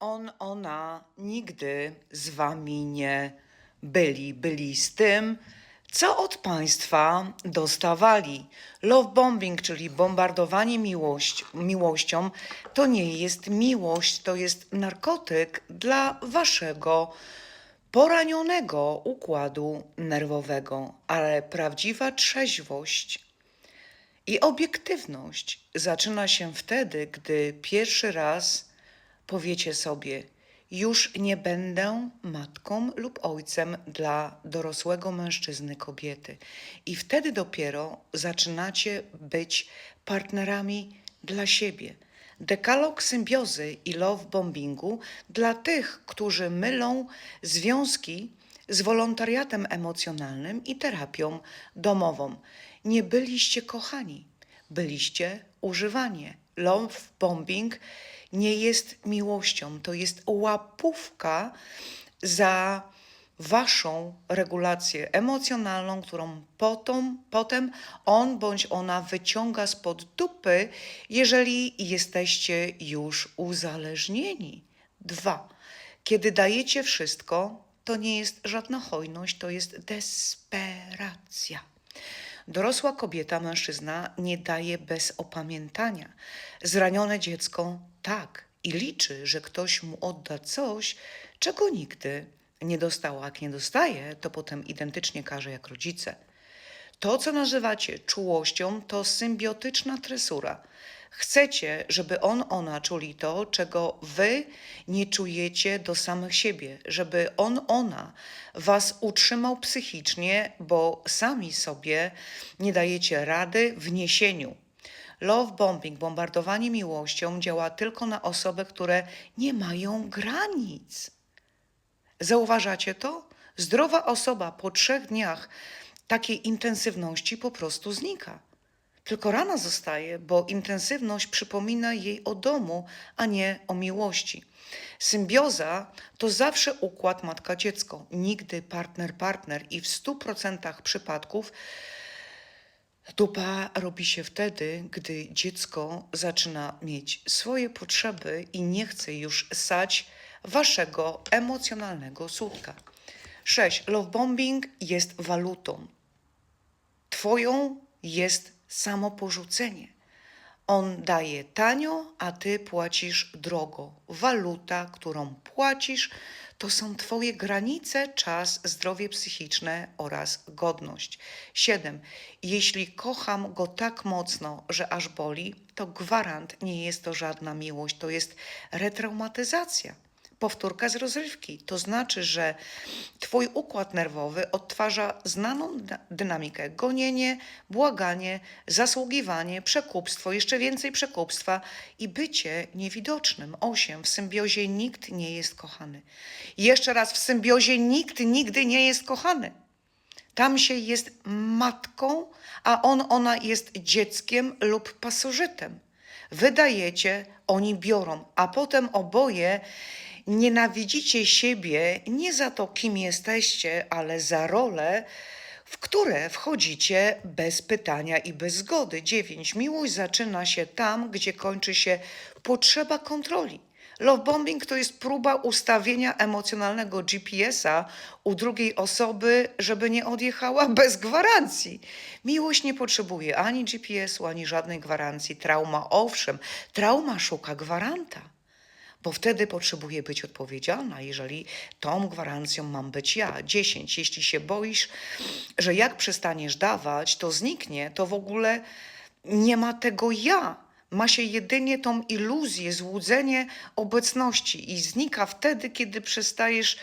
On, ona nigdy z wami nie byli. Byli z tym, co od państwa dostawali. Love bombing, czyli bombardowanie miłość, miłością, to nie jest miłość, to jest narkotyk dla waszego poranionego układu nerwowego. Ale prawdziwa trzeźwość i obiektywność zaczyna się wtedy, gdy pierwszy raz powiecie sobie: Już nie będę matką lub ojcem dla dorosłego mężczyzny, kobiety. I wtedy dopiero zaczynacie być partnerami dla siebie. Dekalog symbiozy i love bombingu dla tych, którzy mylą związki z wolontariatem emocjonalnym i terapią domową. Nie byliście kochani, byliście używani. Love bombing nie jest miłością, to jest łapówka za waszą regulację emocjonalną, którą potem, potem on bądź ona wyciąga spod dupy, jeżeli jesteście już uzależnieni. Dwa. Kiedy dajecie wszystko, to nie jest żadna hojność, to jest desperacja. Dorosła kobieta, mężczyzna nie daje bez opamiętania. Zranione dziecko tak i liczy, że ktoś mu odda coś, czego nigdy nie dostała. Jak nie dostaje, to potem identycznie karze jak rodzice. To, co nazywacie czułością, to symbiotyczna tresura. Chcecie, żeby on, ona czuli to, czego wy nie czujecie do samych siebie, żeby on, ona was utrzymał psychicznie, bo sami sobie nie dajecie rady w niesieniu. Love bombing, bombardowanie miłością działa tylko na osoby, które nie mają granic. Zauważacie to? Zdrowa osoba po trzech dniach takiej intensywności po prostu znika. Tylko rana zostaje, bo intensywność przypomina jej o domu, a nie o miłości. Symbioza to zawsze układ matka-dziecko, nigdy partner-partner i w 100% przypadków Dupa robi się wtedy, gdy dziecko zaczyna mieć swoje potrzeby i nie chce już sać waszego emocjonalnego słupka. 6. Love bombing jest walutą. Twoją jest samoporzucenie. On daje tanio, a ty płacisz drogo. Waluta, którą płacisz, to są Twoje granice, czas, zdrowie psychiczne oraz godność. 7. Jeśli kocham go tak mocno, że aż boli, to gwarant nie jest to żadna miłość, to jest retraumatyzacja powtórka z rozrywki. To znaczy, że Twój układ nerwowy odtwarza znaną dy- dynamikę: gonienie, błaganie, zasługiwanie, przekupstwo, jeszcze więcej przekupstwa i bycie niewidocznym. Osiem. W symbiozie nikt nie jest kochany. Jeszcze raz, w symbiozie nikt nigdy nie jest kochany. Tam się jest matką, a on, ona jest dzieckiem lub pasożytem. Wydajecie, oni biorą, a potem oboje nienawidzicie siebie nie za to, kim jesteście, ale za rolę, w które wchodzicie bez pytania i bez zgody. 9. Miłość zaczyna się tam, gdzie kończy się potrzeba kontroli. Love bombing to jest próba ustawienia emocjonalnego GPS-a u drugiej osoby, żeby nie odjechała bez gwarancji. Miłość nie potrzebuje ani GPS-u, ani żadnej gwarancji. Trauma, owszem, trauma szuka gwaranta bo wtedy potrzebuję być odpowiedzialna, jeżeli tą gwarancją mam być ja. 10. Jeśli się boisz, że jak przestaniesz dawać, to zniknie, to w ogóle nie ma tego ja. Ma się jedynie tą iluzję, złudzenie obecności i znika wtedy, kiedy przestajesz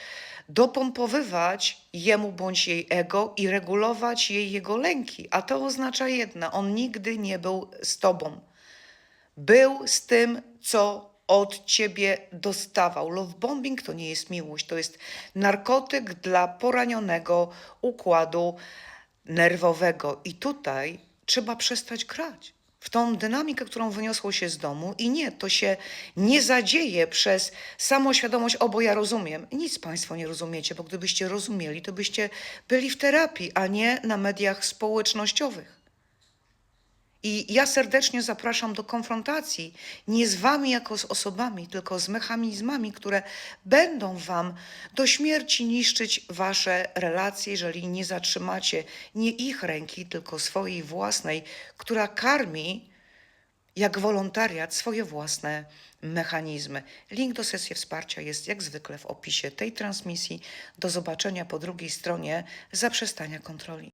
dopompowywać jemu bądź jej ego i regulować jej jego lęki. A to oznacza jedno: on nigdy nie był z tobą był z tym, co od ciebie dostawał. Love bombing to nie jest miłość, to jest narkotyk dla poranionego układu nerwowego. I tutaj trzeba przestać grać w tą dynamikę, którą wyniosło się z domu. I nie, to się nie zadzieje przez samoświadomość, o bo ja rozumiem. Nic Państwo nie rozumiecie, bo gdybyście rozumieli, to byście byli w terapii, a nie na mediach społecznościowych. I ja serdecznie zapraszam do konfrontacji nie z wami jako z osobami, tylko z mechanizmami, które będą wam do śmierci niszczyć wasze relacje, jeżeli nie zatrzymacie nie ich ręki, tylko swojej własnej, która karmi jak wolontariat swoje własne mechanizmy. Link do sesji wsparcia jest jak zwykle w opisie tej transmisji. Do zobaczenia po drugiej stronie zaprzestania kontroli.